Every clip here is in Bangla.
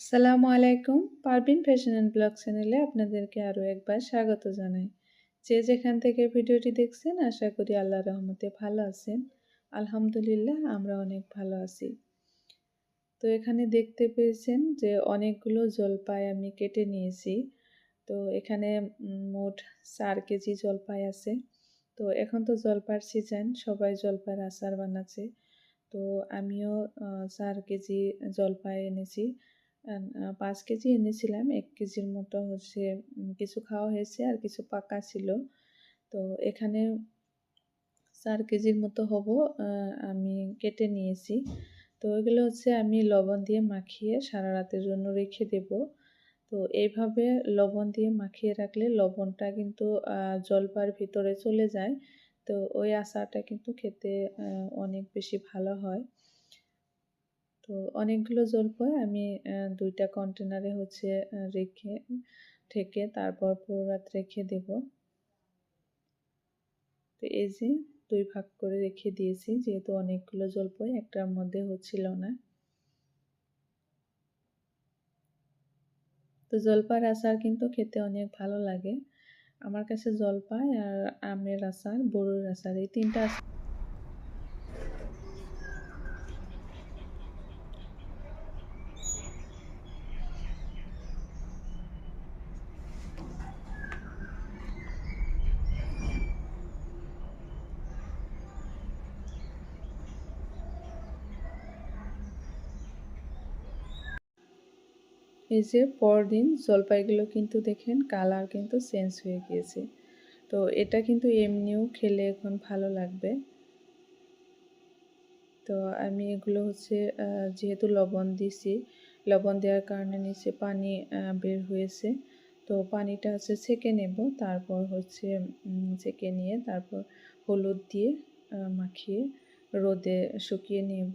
আসসালামু আলাইকুম। পারবিন ফ্যাশন অ্যান্ড ব্লগ চ্যানেলে আপনাদেরকে আরও একবার স্বাগত জানাই। যে যেখান থেকে ভিডিওটি দেখছেন, আশা করি আল্লাহ রহমতে ভালো আছেন। আলহামদুলিল্লাহ, আমরা অনেক ভালো আছি। তো এখানে দেখতে পেয়েছেন যে অনেকগুলো জলপাই আমি কেটে নিয়েছি। তো এখানে মোট চার কেজি জলপাই আছে। তো এখন তো জলপাইয়ের সিজন সবাই জলপাইয়ের আচার বানাচ্ছে। তো আমিও চার কেজি জলপাই এনেছি। পাঁচ কেজি এনেছিলাম। এক কেজির মতো হচ্ছে কিছু খাওয়া হয়েছে আর কিছু পাকা ছিল। তো এখানে চার কেজির মতো হব আমি কেটে নিয়েছি। তো এগুলো হচ্ছে আমি লবণ দিয়ে মাখিয়ে সারা রাতের জন্য রেখে দেব। তো এইভাবে লবণ দিয়ে মাখিয়ে রাখলে লবণটা কিন্তু জলপার ভিতরে চলে যায়। তো ওই আচারটা কিন্তু খেতে অনেক বেশি ভালো হয়। তো অনেকগুলো জলপাই আমি দুইটা কন্টেনারে হচ্ছে রেখে ঠেকে তারপর পুরো রাত রেখে দেব। তো এই যে দুই ভাগ করে রেখে দিয়েছি, যেহেতু অনেকগুলো জলপাই একটার মধ্যে হচ্ছিল না। তো জলপাইয়ের আচার কিন্তু খেতে অনেক ভালো লাগে। আমার কাছে জলপাই আর আমের আচার, বড়ুর আচার, এই তিনটা এই যে পরদিন জলপাইগুলো কিন্তু দেখেন কালার কিন্তু চেঞ্জ হয়ে গিয়েছে। তো এটা কিন্তু এমনিও খেলে এখন ভালো লাগবে। তো আমি এগুলো হচ্ছে যেহেতু লবণ দিছি, লবণ দেওয়ার কারণে নিচে পানি বের হয়েছে। তো পানিটা হচ্ছে ছেঁকে নেব, তারপর হচ্ছে ছেঁকে নিয়ে তারপর হলুদ দিয়ে মাখিয়ে রোদে শুকিয়ে নেব।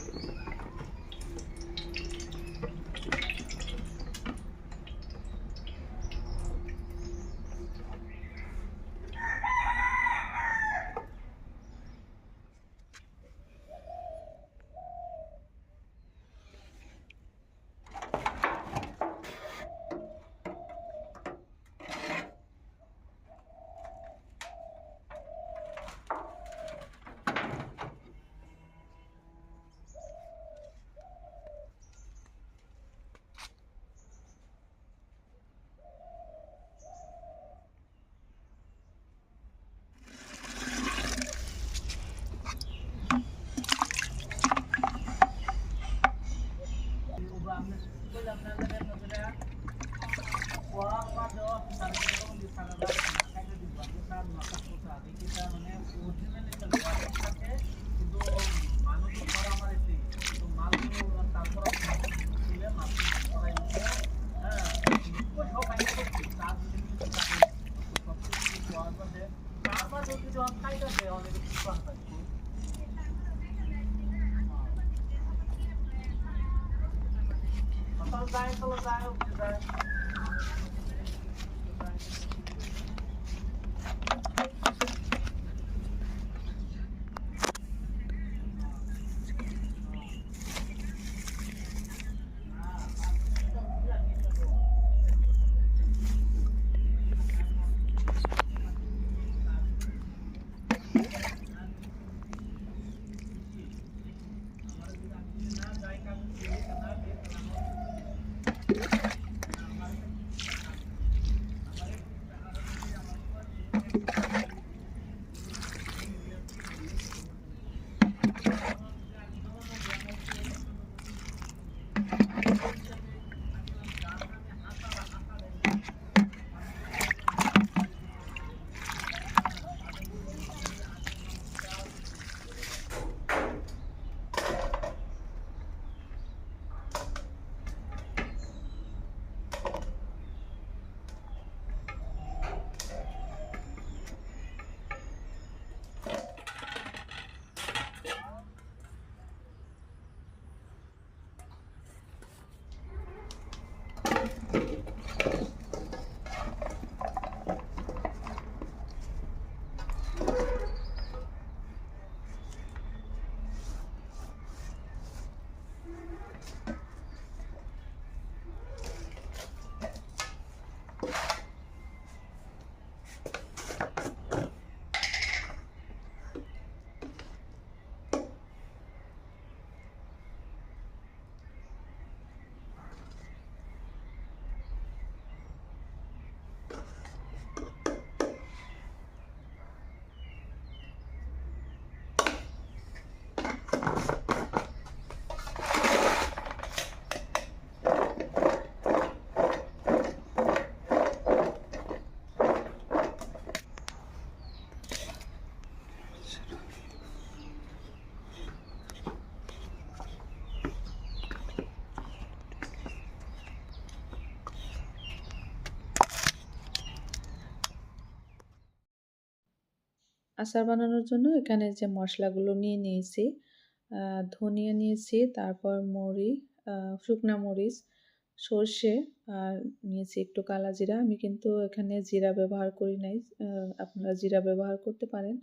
Salazar, Salazar, Salazar. আচার বানানোর জন্য এখানে যে মশলাগুলো নিয়ে নিয়েছি ধনিয়া নিয়েছি, তারপর মরি শুকনা মরিচ, সর্ষে, আর নিয়েছি একটু কালা জিরা। আমি কিন্তু এখানে জিরা ব্যবহার করি নাই আপনারা জিরা ব্যবহার করতে পারেন।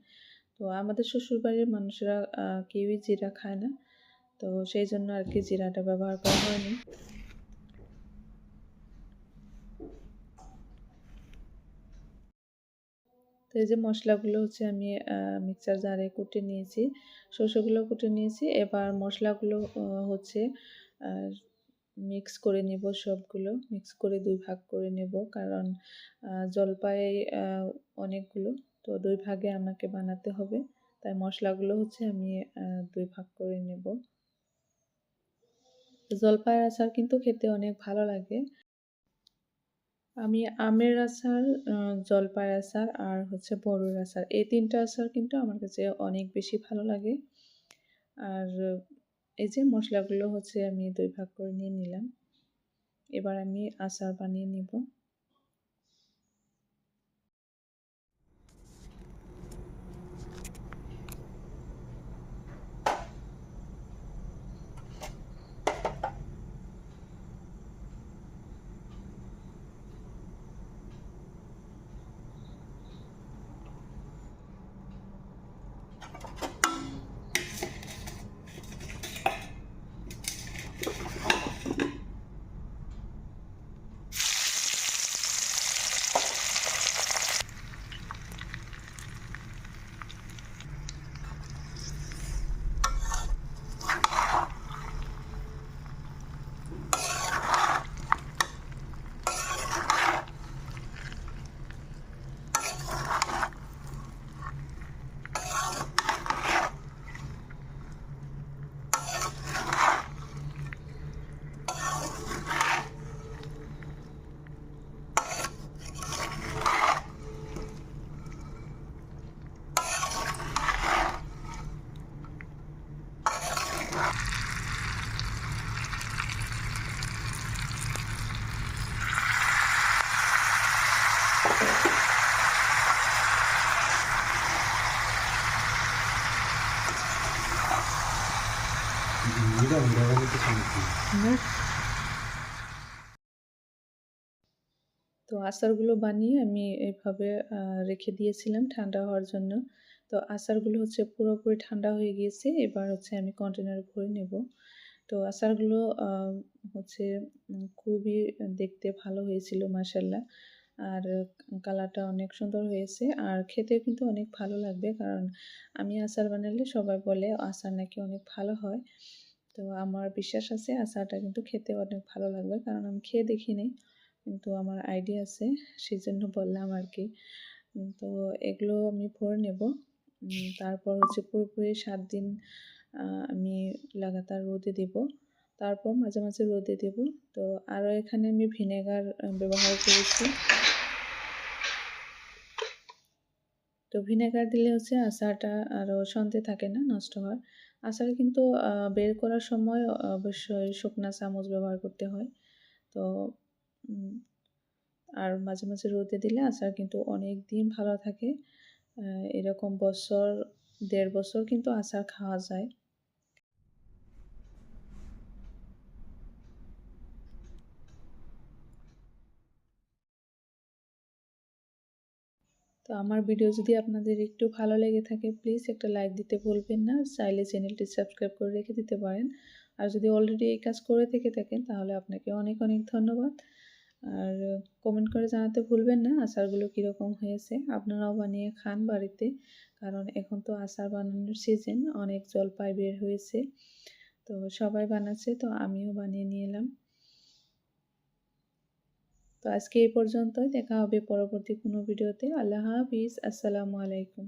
তো আমাদের শ্বশুরবাড়ির মানুষেরা কেউই জিরা খায় না। তো সেই জন্য আর কি জিরাটা ব্যবহার করা হয়নি। এই যে মশলাগুলো হচ্ছে আমি মিক্সার জারে কুটে নিয়েছি। শস্যগুলো কুটে নিয়েছি। এবার মশলাগুলো হচ্ছে মিক্স করে নেব সবগুলো। মিক্স করে দুই ভাগ করে নেব কারণ জলপাই অনেকগুলো। তো দুই ভাগে আমাকে বানাতে হবে। তাই মশলাগুলো হচ্ছে আমি দুই ভাগ করে নেব। জলপাইয়ের আচার কিন্তু খেতে অনেক ভালো লাগে। আমি আমের আচার জলপাই আচার আর হচ্ছে বড়ুর আচার। এই তিনটা আচার কিন্তু আমার কাছে অনেক বেশি ভালো লাগে। আর এই যে মশলাগুলো হচ্ছে আমি দুই ভাগ করে নিয়ে নিলাম। এবার আমি আচার বানিয়ে নিব। তো আচারগুলো বানিয়ে আমি এইভাবে রেখে দিয়েছিলাম ঠান্ডা হওয়ার জন্য। তো আচারগুলো হচ্ছে পুরোপুরি ঠান্ডা হয়ে গিয়েছে, এবার হচ্ছে আমি কন্টেনারে ভরে নেব। তো আচারগুলো হচ্ছে খুবই দেখতে ভালো হয়েছিল মাসাল্লাহ আর কালারটা অনেক সুন্দর হয়েছে। আর খেতে কিন্তু অনেক ভালো লাগবে, কারণ আমি আচার বানালে সবাই বলে আচার নাকি অনেক ভালো হয়। তো আমার বিশ্বাস আছে আচারটা কিন্তু খেতে অনেক ভালো লাগবে, কারণ আমি খেয়ে দেখিনি কিন্তু আমার আইডিয়া আছে সেই জন্য বললাম আর কি। তো এগুলো আমি ভরে নেব। তারপর হচ্ছে পুরোপুরি সাত দিন আমি লাগাতার রোদে দেব। তারপর মাঝে মাঝে রোদে দেব। তো আরও এখানে আমি ভিনেগার ব্যবহার করেছি। তো ভিনেগার দিলে হচ্ছে আচারটা আরও সন্তে থাকে না, নষ্ট হয়। আচার কিন্তু বের করার সময় অবশ্যই শুকনা চামচ ব্যবহার করতে হয়। তো আর মাঝে মাঝে রোদে দিলে আচার কিন্তু অনেক দিন ভালো থাকে। এরকম বছর, দেড় বছর কিন্তু আচার খাওয়া যায়। তো আমার ভিডিও যদি আপনাদের একটু ভালো লেগে থাকে প্লিজ একটা লাইক দিতে ভুলবেন না। চাইলে চ্যানেলটি সাবস্ক্রাইব করে রেখে দিতে পারেন। আর যদি অলরেডি এই কাজ করে থেকে থাকেন, তাহলে আপনাকে অনেক অনেক ধন্যবাদ। আর কমেন্ট করে জানাতে ভুলবেন না, আচারগুলো কীরকম হয়েছে, আপনারাও বানিয়ে খান বাড়িতে। কারণ এখন তো আচার বানানোর সিজন অনেক জলপাই বের হয়েছে। তো সবাই বানাচ্ছে, তো আমিও বানিয়ে নিয়ে এলাম। তো আজকে এই পর্যন্তই দেখা হবে পরবর্তী কোনো ভিডিওতে। আল্লাহ হাফিজ আসসালামু আলাইকুম।